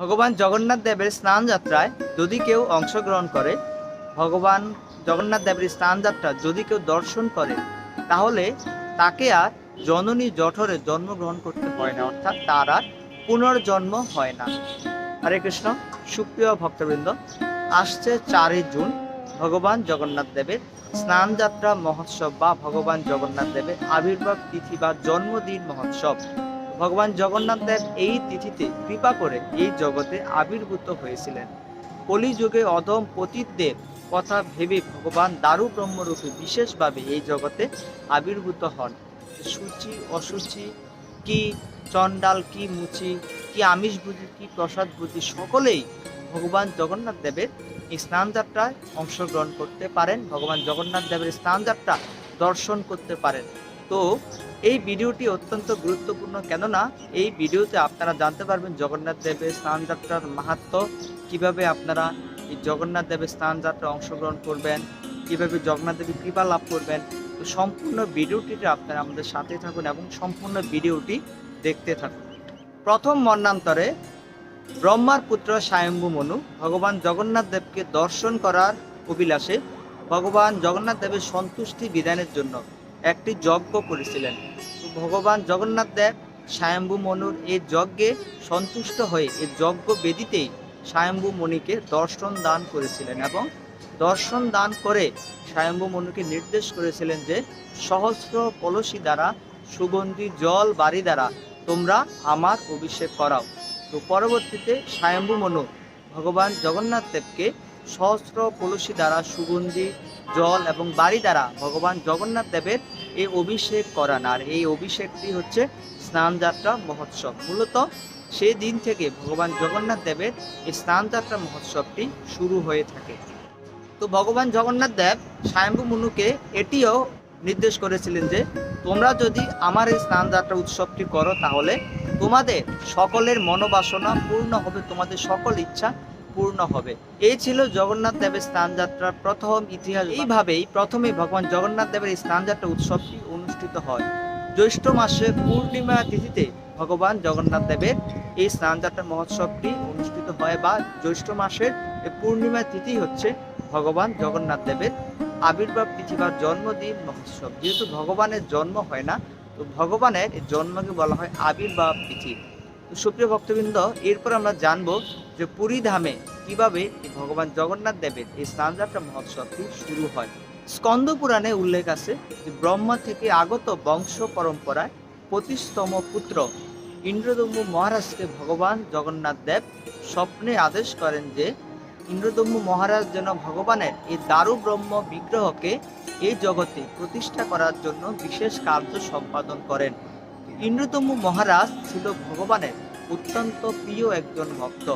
ভগবান জগন্নাথ দেবের স্নান যাত্রায় যদি কেউ অংশগ্রহণ করে, ভগবান জগন্নাথ দেবের স্নান যাত্রা যদি কেউ দর্শন করে, তাহলে তাকে আর জননী জঠরে জন্মগ্রহণ করতে হয় না, অর্থাৎ তার আর পুনর্জন্ম হয় না। হরে কৃষ্ণ, সুপ্রিয় ভক্তবৃন্দ, আসছে চারই জুন, ভগবান জগন্নাথ দেবের স্নান যাত্রা মহোৎসব বা ভগবান জগন্নাথ দেবের আবির্ভাব তিথি বা জন্মদিন মহোৎসব। ভগবান জগন্নাথ দেব এই তিথিতে কৃপা করে এই জগতে আবির্ভূত হয়েছিলেন। কলিযুগে অদম পতিতদের কথা ভেবে ভগবান দারু ব্রহ্মরূপে বিশেষভাবে এই জগতে আবির্ভূত হন। সূচি, অসুচি, কি চণ্ডাল, কি মুচি, কি আমিষ বুঝি কি প্রসাদ বুঝি সকলেই ভগবান জগন্নাথ দেবের এই স্নান যাত্রায় অংশগ্রহণ করতে পারেন। ভগবান জগন্নাথ দেবের স্নান যাত্রা দর্শন করতে পারেন। তো এই ভিডিওটি অত্যন্ত গুরুত্বপূর্ণ, কেননা এই ভিডিওতে আপনারা জানতে পারবেন জগন্নাথ দেবের স্নান যাত্রার মাহাত্ম, কীভাবে আপনারা এই জগন্নাথ দেবের স্নান যাত্রা অংশগ্রহণ করবেন, কীভাবে জগন্নাথ দেবের কৃপা লাভ করবেন। তো সম্পূর্ণ ভিডিওটিতে আপনারা আমাদের সাথে থাকুন এবং সম্পূর্ণ ভিডিওটি দেখতে থাকুন। প্রথম মন্নান্তরে ব্রহ্মার পুত্র স্বয়ম্ভু মনু, ভগবান জগন্নাথ দেবকে দর্শন করার অভিলাষে ভগবান জগন্নাথ দেবের সন্তুষ্টি বিধানের জন্য একটি যজ্ঞ করেছিলেন। ভগবান জগন্নাথ দেব, স্বয়ম্ভু মনুর এই যজ্ঞে সন্তুষ্ট হয়ে এই যজ্ঞ বেদিতেই স্বয়ম্ভু মণিকে দর্শন দান করেছিলেন এবং দর্শন দান করে স্বয়ম্ভু মনুকে নির্দেশ করেছিলেন যে সহস্র কলসী দ্বারা, সুগন্ধি জল বাড়ি দ্বারা তোমরা আমার অভিষেক করাও। তো পরবর্তীতে স্বয়ম্ভু মনু ভগবান জগন্নাথ দেবকে সহস্র কলসী দ্বারা, সুগন্ধি জল এবং বাড়ি দ্বারা ভগবান জগন্নাথ দেবের এই অভিষেক করান। আর এই অভিষেকটি হচ্ছে স্নান যাত্রা মহোৎসব। মূলত সেই দিন থেকে ভগবান জগন্নাথ দেবের এই স্নান যাত্রা মহোৎসবটি শুরু হয়ে থাকে। তো ভগবান জগন্নাথ দেব স্বয়ম্ভু মুনুকে এটিও নির্দেশ করেছিলেন যে, তোমরা যদি আমার এই স্নান যাত্রা উৎসবটি করো তাহলে তোমাদের সকলের মনোবাসনা পূর্ণ হবে, তোমাদের সকল ইচ্ছা পূর্ণ হবে। এই ছিল জগন্নাথ দেবের স্নান যাত্রার প্রথম ইতিহাস। এইভাবেই প্রথমে ভগবান জগন্নাথ দেবের এই স্নান যাত্রা উৎসবটি অনুষ্ঠিত হয়। জ্যৈষ্ঠ মাসে পূর্ণিমা তিথিতে ভগবান জগন্নাথ দেবের এই স্নান যাত্রা মহোৎসবটি অনুষ্ঠিত হয় বা জ্যৈষ্ঠ মাসের পূর্ণিমা তিথি হচ্ছে ভগবান জগন্নাথ দেবের আবির্ভাব তিথি বা জন্মদিন মহোৎসব। যেহেতু ভগবানের জন্ম হয় না, তো ভগবানের জন্মকে বলা হয় আবির্ভাব তিথি। সুপ্রিয় ভক্তবৃন্দ, এরপর আমরা জানব যে পুরী ধামে কীভাবে ভগবান জগন্নাথ দেবের এই স্নানযাত্রা মহোৎসবটি শুরু হয়। স্কন্দ পুরাণে উল্লেখ আছে যে ব্রহ্মা থেকে আগত বংশ পরম্পরায় পঁচিশতম পুত্র ইন্দ্রদম্বু মহারাজকে ভগবান জগন্নাথ দেব স্বপ্নে আদেশ করেন যে ইন্দ্রদম্বু মহারাজ যেন ভগবানের এই দারু ব্রহ্ম বিগ্রহকে এই জগতে প্রতিষ্ঠা করার জন্য বিশেষ কার্য সম্পাদন করেন। ইন্দ্রদম্বু মহারাজ ছিল ভগবানের অত্যন্ত প্রিয় একজন ভক্ত।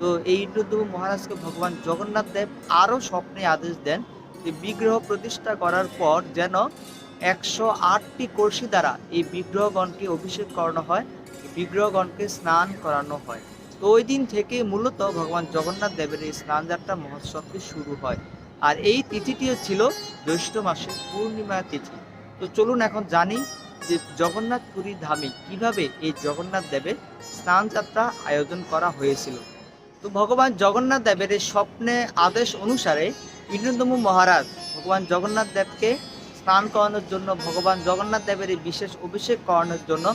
তো এই ইন্দ্রতম মহারাজকে ভগবান জগন্নাথ দেব আরও স্বপ্নে আদেশ দেন যে বিগ্রহ প্রতিষ্ঠা করার পর যেন একশো আটটি কলসি দ্বারা এই বিগ্রহগণকে অভিষেক করানো হয়, বিগ্রহগণকে স্নান করানো হয়। তো ওই দিন থেকে মূলত ভগবান জগন্নাথ দেবের এই স্নান যাত্রা মহোৎসবটি শুরু হয়। আর এই তিথিটিও ছিল জ্যৈষ্ঠ মাসের পূর্ণিমা তিথি। তো চলুন এখন জানি যে জগন্নাথ পুরী ধামে কীভাবে এই জগন্নাথ দেবের স্নান যাত্রা আয়োজন করা হয়েছিল। তো ভগবান জগন্নাথ দেবের স্বপ্নে আদেশ অনুসারে ইন্দ্রদমু মহারাজ ভগবান জগন্নাথ দেবকে স্নান করানোর জন্য, ভগবান জগন্নাথ দেবের বিশেষ অভিষেক করানোর জন্য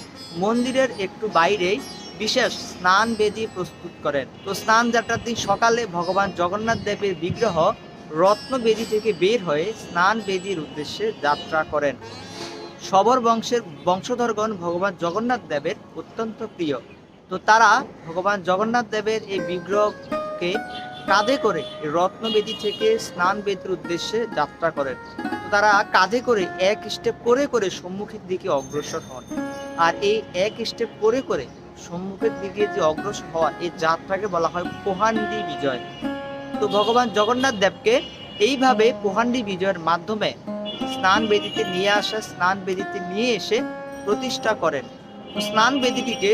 মন্দিরের একটু বাইরেই বিশেষ স্নান বেদি প্রস্তুত করেন। তো স্নান যাত্রার দিন সকালে ভগবান জগন্নাথ দেবের বিগ্রহ রত্ন বেদি থেকে বের হয়ে স্নান বেদির উদ্দেশ্যে যাত্রা করেন। সবর বংশের বংশধরগণ ভগবান জগন্নাথ দেবের অত্যন্ত প্রিয়। তো তারা ভগবান জগন্নাথ দেবের এই বিগ্রহকে কাঁধে করে রত্নবেদী থেকে স্নান বেদির উদ্দেশ্যে যাত্রা করেন। তারা কাঁধে করে এক স্টেপ করে করে সম্মুখের দিকে অগ্রসর হন। আর এই এক স্টেপ করে করে সম্মুখের দিকে যে অগ্রসর হওয়া এই যাত্রাকে বলা হয় পোহান্ডি বিজয়। তো ভগবান জগন্নাথ দেবকে এইভাবে পোহান্ডি বিজয়ের মাধ্যমে স্নান বেদিতে নিয়ে আসে, স্নান বেদিতে নিয়ে এসে প্রতিষ্ঠা করেন। স্নান বেদিটিকে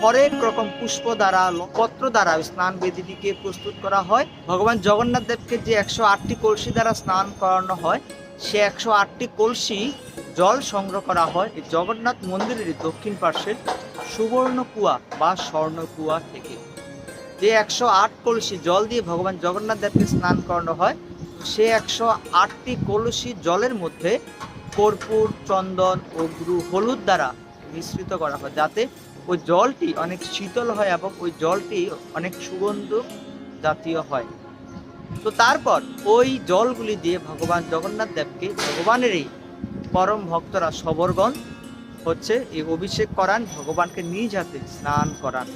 হরেক রকম পুষ্প দ্বারা, পত্র দ্বারা স্নান বেদিটিকে প্রস্তুত করা হয়। ভগবান জগন্নাথ দেবকে যে একশো আটটি কলসি দ্বারা স্নান করানো হয়, সে একশো আটটি কলসি জল সংগ্রহ করা হয় এই জগন্নাথ মন্দিরের দক্ষিণ পার্শ্বের সুবর্ণ কুয়া বা স্বর্ণ কুয়া থেকে। যে একশো আট কলসি জল দিয়ে ভগবান জগন্নাথ দেবকে স্নান করানো হয় সে একশো আটটি কলসি জলের মধ্যে কর্পূর, চন্দন, অগ্রু, হলুদ দ্বারা মিশ্রিত করা হয় যাতে ওই জলটি অনেক শীতল হয় এবং ওই জলটি অনেক সুগন্ধ জাতীয় হয়। তো তারপর ওই জলগুলি দিয়ে ভগবান জগন্নাথ দেবকে ভগবানের এই পরম ভক্তরা সবরগণ হচ্ছে, এই অভিষেক করান, ভগবানকে নিজ হাতে স্নান করান।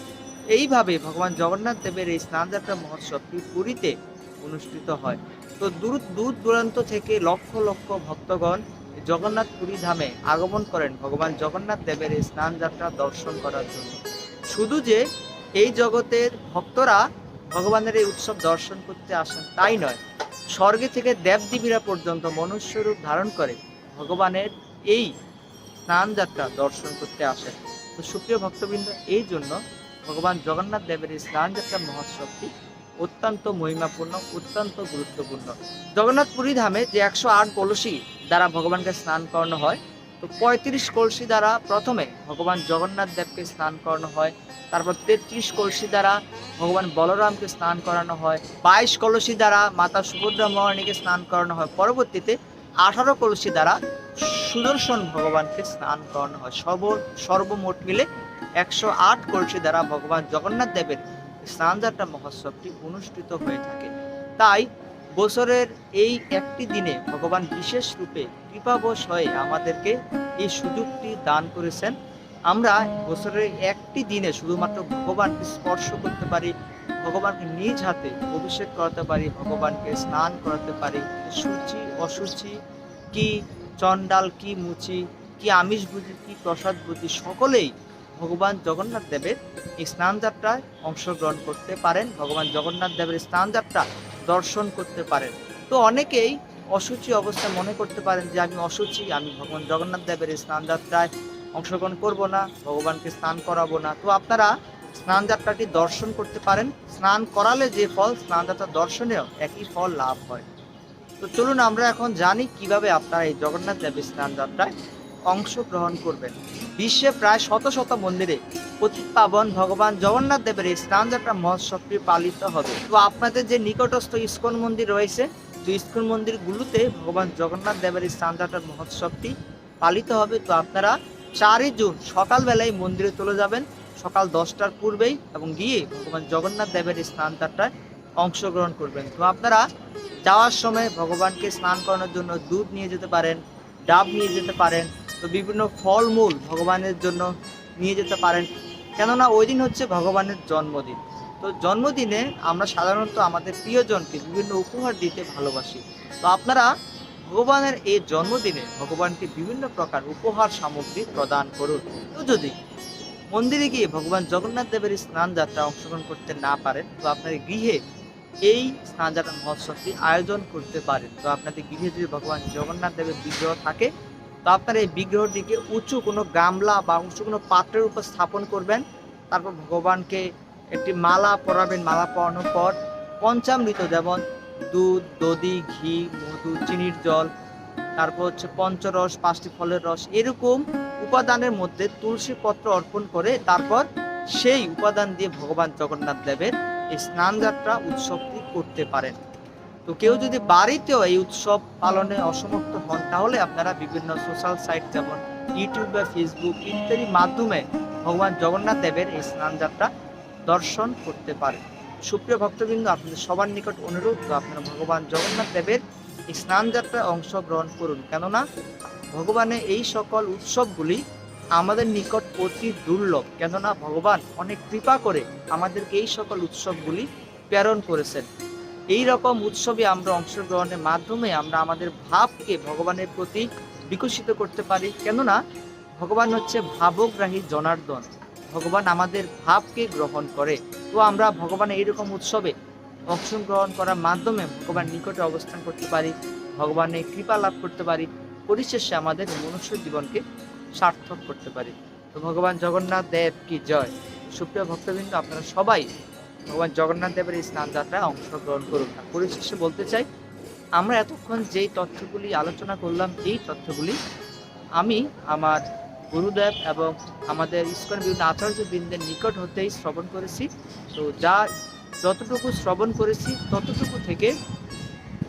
এইভাবে ভগবান জগন্নাথ দেবের এই স্নানযাত্রা মহোৎসবটি পুরীতে অনুষ্ঠিত হয়। তো দূর দূর দূরান্ত থেকে লক্ষ লক্ষ ভক্তগণ জগন্নাথ পুরী ধামে আগমন করেন ভগবান জগন্নাথ দেবের এই স্নানযাত্রা দর্শন করার জন্য। শুধু যে এই জগতের ভক্তরা ভগবানের এই উৎসব দর্শন করতে আসেন তাই নয়, স্বর্গে থেকে দেবদেবীরা পর্যন্ত মনুষ্যরূপ ধারণ করে ভগবানের এই স্নানযাত্রা দর্শন করতে আসেন। তো সুপ্রিয় ভক্তবৃন্দ, এই জন্য ভগবান জগন্নাথ দেবের এই স্নানযাত্রা মহোৎসবটি অত্যন্ত মহিমাপূর্ণ, অত্যন্ত গুরুত্বপূর্ণ। জগন্নাথ পুরী ধামে যে একশো আট কলসি দ্বারা ভগবানকে স্নান করানো হয়, তো পঁয়ত্রিশ কলসি দ্বারা প্রথমে ভগবান জগন্নাথ দেবকে স্নান করানো হয়, তারপর তেত্রিশ কলসি দ্বারা ভগবান বলরামকে স্নান করানো হয়, বাইশ কলসি দ্বারা মাতা সুভদ্রা মহারানীকে স্নান করানো হয়, পরবর্তীতে আঠারো কলসি দ্বারা সুদর্শন ভগবানকে স্নান করানো হয়। সর্ব, সর্বমোট মিলে একশো আট কলসি দ্বারা ভগবান জগন্নাথ দেবের স্নানযাত্রা মহোৎসবটি অনুষ্ঠিত হয়ে থাকে। তাই বছরের এই একটি দিনে ভগবান বিশেষ রূপে কৃপাবশ হয়ে আমাদেরকে এই সুযোগটি দান করেছেন। আমরা বছরের একটি দিনে শুধুমাত্র ভগবানকে স্পর্শ করতে পারি, ভগবানকে নিজ হাতে অভিষেক করাতে পারি, ভগবানকে স্নান করাতে পারি। সূচি, অসুচি, কি চণ্ডাল, কি মুচি, কি আমিষ বুঝি কি প্রসাদ বুঝি সকলেই ভগবান জগন্নাথ দেবের এই স্নানযাত্রায় অংশগ্রহণ করতে পারেন। ভগবান জগন্নাথ দেবের স্নানযাত্রা দর্শন করতে পারেন। তো অনেকেই অসুচি অবস্থায় মনে করতে পারেন যে, আমি অসুচি, আমি ভগবান জগন্নাথ দেবের এই স্নানযাত্রায় অংশগ্রহণ করব না, ভগবানকে স্নান করাবো না। তো আপনারা স্নানযাত্রাটি দর্শন করতে পারেন। স্নান করালে যে ফল স্নানযাত্রা দর্শনেও একই ফল লাভ হয়। তো চলুন আমরা এখন জানি কীভাবে আপনারা এই জগন্নাথ দেবের স্নানযাত্রায় অংশগ্রহণ করবেন। বিশ্বে প্রায় শত শত মন্দিরে প্রতিপাবন ভগবান জগন্নাথ দেবের এই স্নানযাত্রা মহোৎসবটি পালিত হবে। তো আপনাদের যে নিকটস্থ ইস্কন মন্দির রয়েছে, তো ইস্কন মন্দিরগুলোতে ভগবান জগন্নাথ দেবের এই স্নানযাত্রা মহোৎসবটি পালিত হবে। তো আপনারা চারই জুন সকালবেলায় মন্দিরে চলে যাবেন, সকাল দশটার পূর্বেই এবং গিয়ে ভগবান জগন্নাথ দেবের এই স্নানযাত্রায় অংশগ্রহণ করবেন। তো আপনারা যাওয়ার সময় ভগবানকে স্নান করানোর জন্য দুধ নিয়ে যেতে পারেন, ডাব নিয়ে যেতে পারেন তো বিভিন্ন ফলমূল ভগবানের জন্য নিয়ে যেতে পারেন। কেননা ওই দিন হচ্ছে ভগবানের জন্মদিন। তো জন্মদিনে আমরা সাধারণত আমাদের প্রিয়জনকে বিভিন্ন উপহার দিতে ভালোবাসি। তো আপনারা ভগবানের এই জন্মদিনে ভগবানকে বিভিন্ন প্রকার উপহার সামগ্রী প্রদান করুন। তো যদি মন্দিরে গিয়ে ভগবান জগন্নাথ দেবের স্নান যাত্রা অংশগ্রহণ করতে না পারেন, তো আপনার গৃহে এই স্নানযাত্রা মহোৎসবটি আয়োজন করতে পারেন। তো আপনাদের গৃহে যদি ভগবান জগন্নাথ দেবের বিগ্রহ থাকে তো আপনার এই বিগ্রহটিকে উঁচু কোনো গামলা বা উঁচু কোনো পাত্রের উপর স্থাপন করবেন। তারপর ভগবানকে একটি মালা পরাবেন। মালা পরানোর পর পঞ্চামৃত যেমন দুধ, দধি, ঘি, মধু, চিনির জল, তারপর হচ্ছে পঞ্চরস, পাঁচটি ফলের রস, এরকম উপাদানের মধ্যে তুলসী পত্র অর্পণ করে তারপর সেই উপাদান দিয়ে ভগবান জগন্নাথ দেবের এই স্নান যাত্রা উৎসবটি করতে পারেন। তো কেউ যদি বাড়িতেও এই উৎসব পালনে অসমর্থ হন, তাহলে আপনারা বিভিন্ন সোশ্যাল সাইট যেমন ইউটিউব বা ফেসবুক ইত্যাদি মাধ্যমে ভগবান জগন্নাথ দেবের এই স্নান যাত্রা দর্শন করতে পারেন। সুপ্রিয় ভক্তবৃন্দ, আপনাদের সবার নিকট অনুরোধ আপনারা ভগবান জগন্নাথ দেবের এই স্নান যাত্রায় অংশগ্রহণ করুন। কেননা ভগবানের এই সকল উৎসবগুলি আমাদের নিকট অতি দুর্লভ। কেননা ভগবান অনেক কৃপা করে আমাদেরকে এই সকল উৎসবগুলি প্রেরণ করেছেন। এই রকম উৎসবে আমরা অংশগ্রহণের মাধ্যমে আমরা আমাদের ভাবকে ভগবানের প্রতি বিকশিত করতে পারি। কেননা, ভগবান হচ্ছে ভাবগ্রাহী জনার্দন। ভগবান আমাদের ভাবকে গ্রহণ করে। তো আমরা ভগবানের এইরকম উৎসবে অংশগ্রহণ করার মাধ্যমে ভগবান নিকটে অবস্থান করতে পারি, ভগবানের কৃপা লাভ করতে পারি, পরিশেষে আমাদের মনুষ্য জীবনকে সার্থক করতে পারি। তো ভগবান জগন্নাথ দেব কি জয়? সুপ্রিয় ভক্তবৃন্দ, আপনারা সবাই ভগবান জগন্নাথ দেবের এই স্নান যাত্রায় অংশগ্রহণ করুন আর পরিশেষে বলতে চাই, আমরা এতক্ষণ যেই তথ্যগুলি আলোচনা করলাম, এই তথ্যগুলি আমি আমার গুরুদেব এবং আমাদের ইস্কন বিভিন্ন আচার্য বৃন্দের নিকট হতেই শ্রবণ করেছি। তো যা যতটুকু শ্রবণ করেছি, ততটুকু থেকে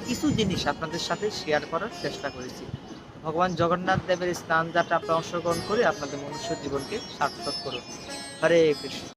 কিছু জিনিস আপনাদের সাথে শেয়ার করার চেষ্টা করেছি। ভগবান জগন্নাথ দেবের স্নান যাত্রা আপনারা অংশগ্রহণ করে আপনাদের মনুষ্য জীবনকে সার্থক করুন। হরে কৃষ্ণ।